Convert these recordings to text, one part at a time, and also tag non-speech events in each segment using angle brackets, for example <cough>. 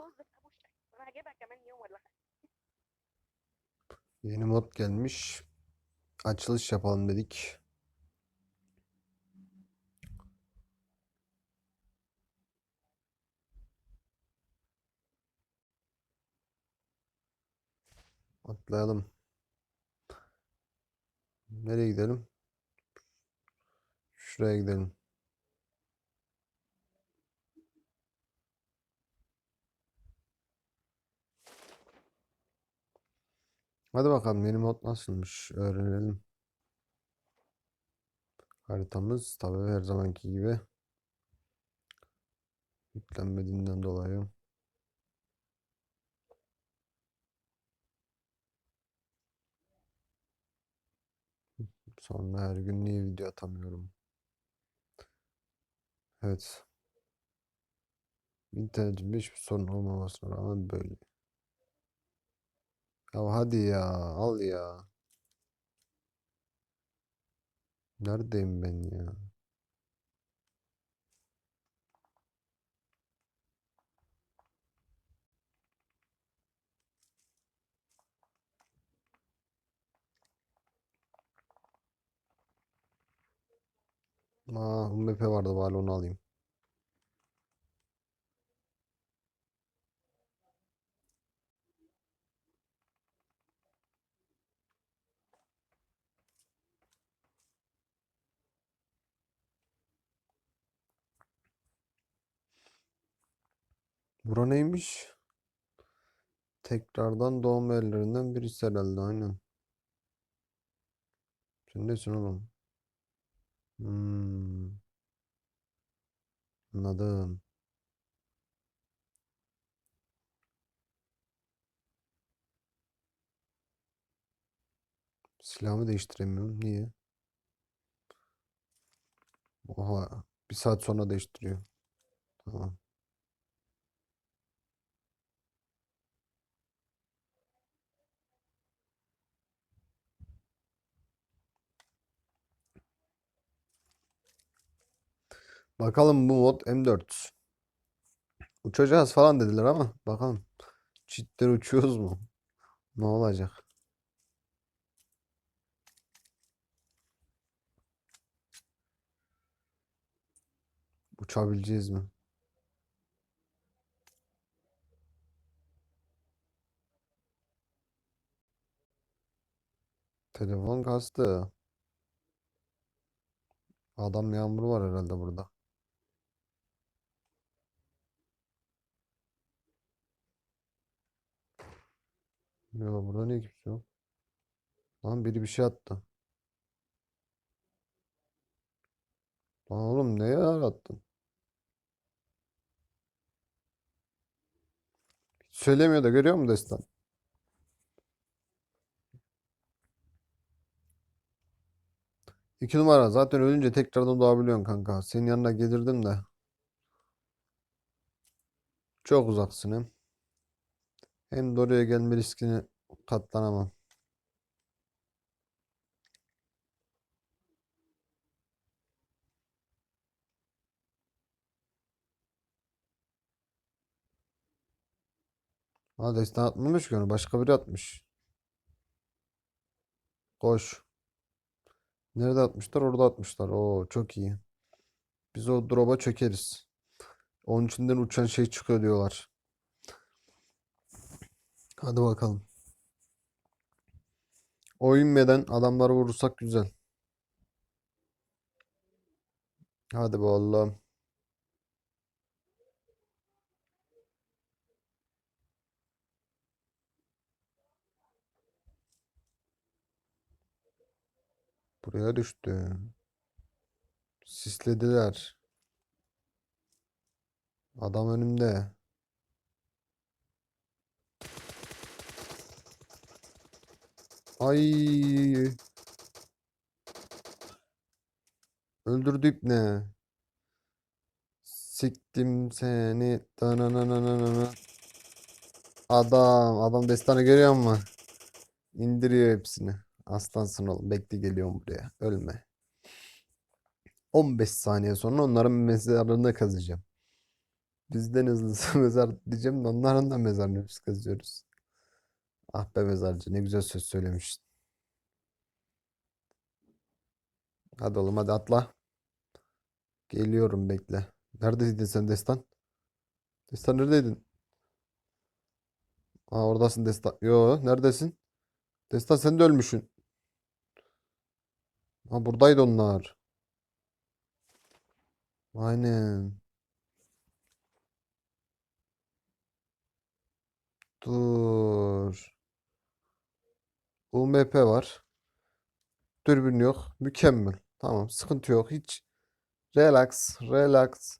طز في ابو الشكل انا هجيبها كمان يوم ولا حاجه Yeni mod gelmiş. Açılış yapalım dedik. Atlayalım. Nereye gidelim? Şuraya gidelim. Hadi bakalım yeni mod nasılmış öğrenelim. Haritamız tabii her zamanki gibi yüklenmediğinden dolayı. Sonra her gün niye video atamıyorum? Evet. İnternetimde hiçbir sorun olmamasına rağmen böyle. Ya hadi ya al ya. Neredeyim ben ya? Aa, UMP vardı bari onu alayım. Bura neymiş? Tekrardan doğum yerlerinden birisi herhalde aynen. Sen nesin oğlum? Hmm, anladım. Silahımı değiştiremiyorum. Niye? Oha. Bir saat sonra değiştiriyor. Tamam. Bakalım bu mod M4. Uçacağız falan dediler ama bakalım. Cidden uçuyoruz mu? Ne olacak? Uçabileceğiz mi? Telefon kastı. Adam yağmuru var herhalde burada. Ya burada niye kimse yok? Lan biri bir şey attı. Lan oğlum neye attın? Söylemiyor da görüyor musun Destan? İki numara zaten ölünce tekrardan doğabiliyorsun kanka. Senin yanına gelirdim de. Çok uzaksın hem. Hem de oraya gelme riskine katlanamam. Ha destan atmamış ki onu. Başka biri atmış. Koş. Nerede atmışlar? Orada atmışlar. Oo çok iyi. Biz o drop'a çökeriz. Onun içinden uçan şey çıkıyor diyorlar. Hadi bakalım. O inmeden adamları vurursak güzel. Hadi be. Buraya düştü. Sislediler. Adam önümde. Ay. Öldürdü ipne. Siktim seni. Dananananana. Adam. Adam destanı görüyor musun? İndiriyor hepsini. Aslansın oğlum. Bekle geliyorum buraya. Ölme. 15 saniye sonra onların mezarlarını kazacağım. Bizden hızlısı <laughs> mezar diyeceğim de onların da mezarını biz kazıyoruz. Ah be mezarcı ne güzel söz söylemiştin. Hadi oğlum hadi atla. Geliyorum bekle. Neredeydin sen Destan? Destan neredeydin? Aa oradasın Destan. Yo neredesin? Destan sen de ölmüşsün. Ha buradaydı onlar. Aynen. Dur. UMP var. Dürbün yok. Mükemmel. Tamam sıkıntı yok. Hiç. Relax. Relax.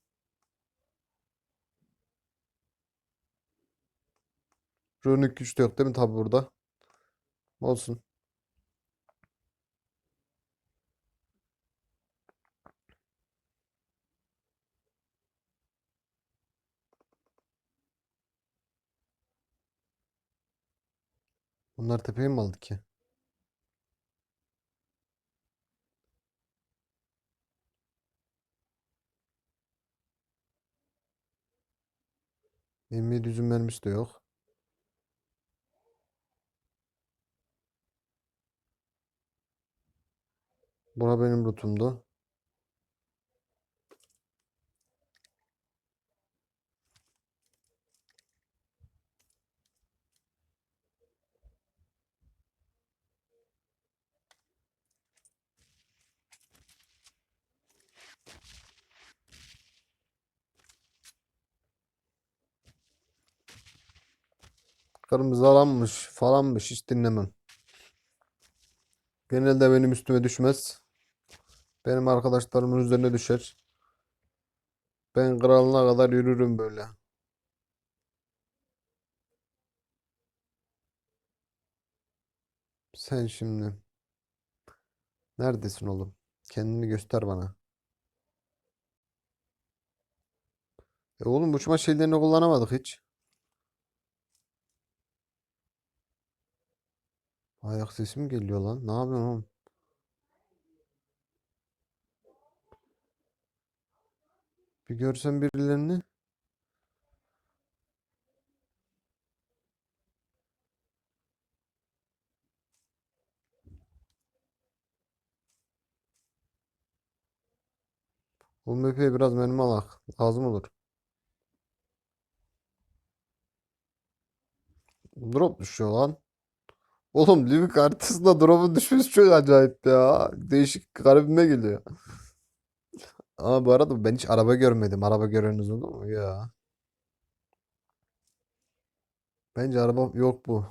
Runik güç de yok değil mi tabi burada? Olsun. Bunlar tepeye mi aldı ki? Benim 700 mermisi de yok. Bura benim lootumdu. Kırmızı alanmış falanmış hiç dinlemem. Genelde benim üstüme düşmez. Benim arkadaşlarımın üzerine düşer. Ben kralına kadar yürürüm böyle. Sen şimdi neredesin oğlum? Kendini göster bana. E oğlum uçma şeylerini kullanamadık hiç. Ayak sesi mi geliyor lan? Ne yapıyorsun oğlum? Bir görsen birilerini. Bu map'e biraz mermi alak. Lazım olur. Drop düşüyor lan. Oğlum Livik haritasında drop'un düşmesi çok acayip ya. Değişik garibime geliyor. Ama bu arada ben hiç araba görmedim. Araba göreniniz oldu mu? Ya. Bence araba yok bu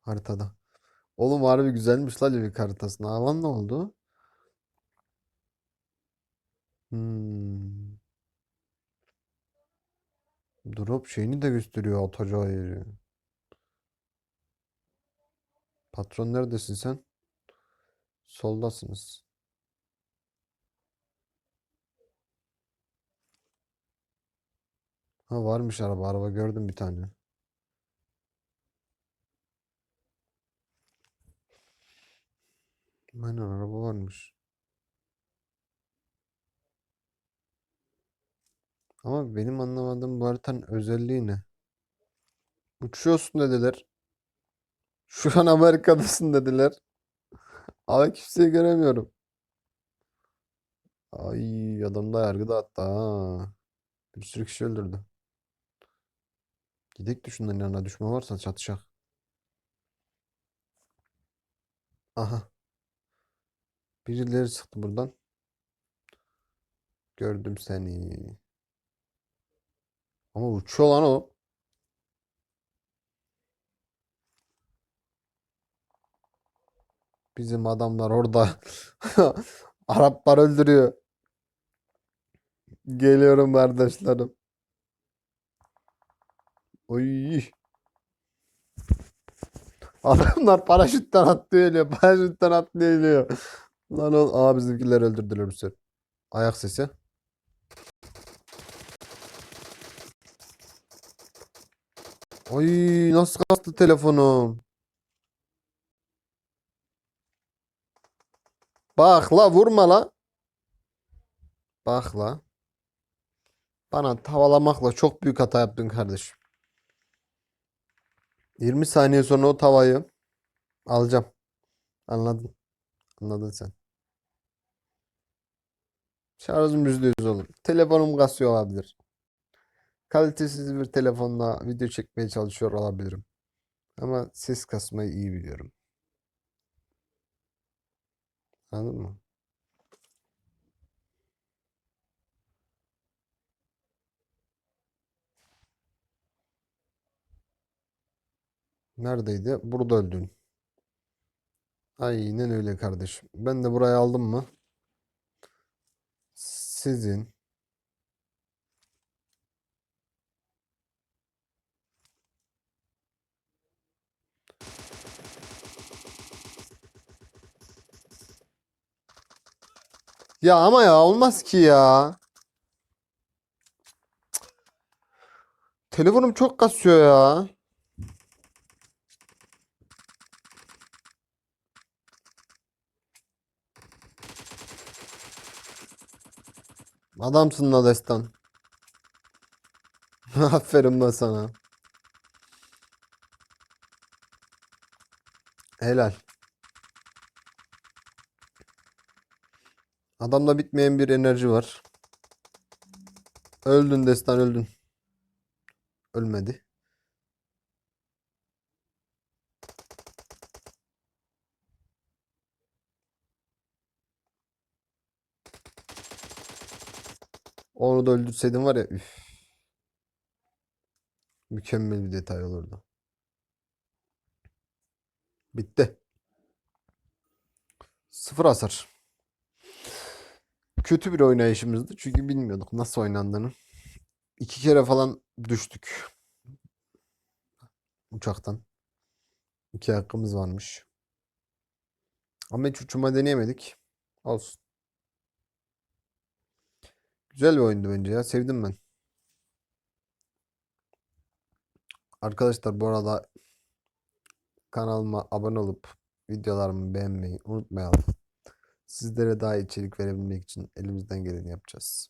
haritada. Oğlum harbi güzelmiş la Livik haritasına. Alan ne oldu? Hmm. Drop şeyini de gösteriyor atacağı yeri. Patron neredesin sen? Soldasınız. Ha varmış araba. Araba gördüm bir tane. Aynen araba varmış. Ama benim anlamadığım bu haritanın özelliği ne? Uçuyorsun dediler. Şu an Amerika'dasın dediler. Ama kimseyi göremiyorum. Ay adam da yargı dağıttı ha. Bir sürü kişi öldürdü. Gidek de şunların yanına düşme varsa çatışak. Aha. Birileri çıktı buradan. Gördüm seni. Ama uçuyor lan o. Bizim adamlar orada. <laughs> Araplar öldürüyor. Geliyorum kardeşlerim. Oy. Adamlar paraşütten atlıyor geliyor. Paraşütten atlıyor geliyor. Lan o. Aa bizimkiler öldürdüler bu sefer. Ayak sesi. Oy nasıl kastı telefonum. Bak la vurma la. Bak. Bana tavalamakla çok büyük hata yaptın kardeşim. 20 saniye sonra o tavayı alacağım. Anladın. Anladın sen. Şarjım %100 olur. Telefonum kasıyor olabilir. Kalitesiz bir telefonla video çekmeye çalışıyor olabilirim. Ama ses kasmayı iyi biliyorum. Anladın mı? Neredeydi? Burada öldün. Aynen öyle kardeşim. Ben de burayı aldım mı? Sizin Ya ama ya olmaz ki ya. Telefonum çok kasıyor ya. Adamsın la destan. <laughs> Aferin la sana. Helal. Adamda bitmeyen bir enerji var. Öldün destan öldün. Ölmedi. Onu da öldürseydim var ya üf. Mükemmel bir detay olurdu. Bitti. Sıfır hasar. Kötü bir oynayışımızdı çünkü bilmiyorduk nasıl oynandığını. İki kere falan düştük. Uçaktan. İki hakkımız varmış. Ama hiç uçurma deneyemedik. Olsun. Güzel bir oyundu bence ya. Sevdim ben. Arkadaşlar bu arada kanalıma abone olup videolarımı beğenmeyi unutmayalım. Sizlere daha içerik verebilmek için elimizden geleni yapacağız.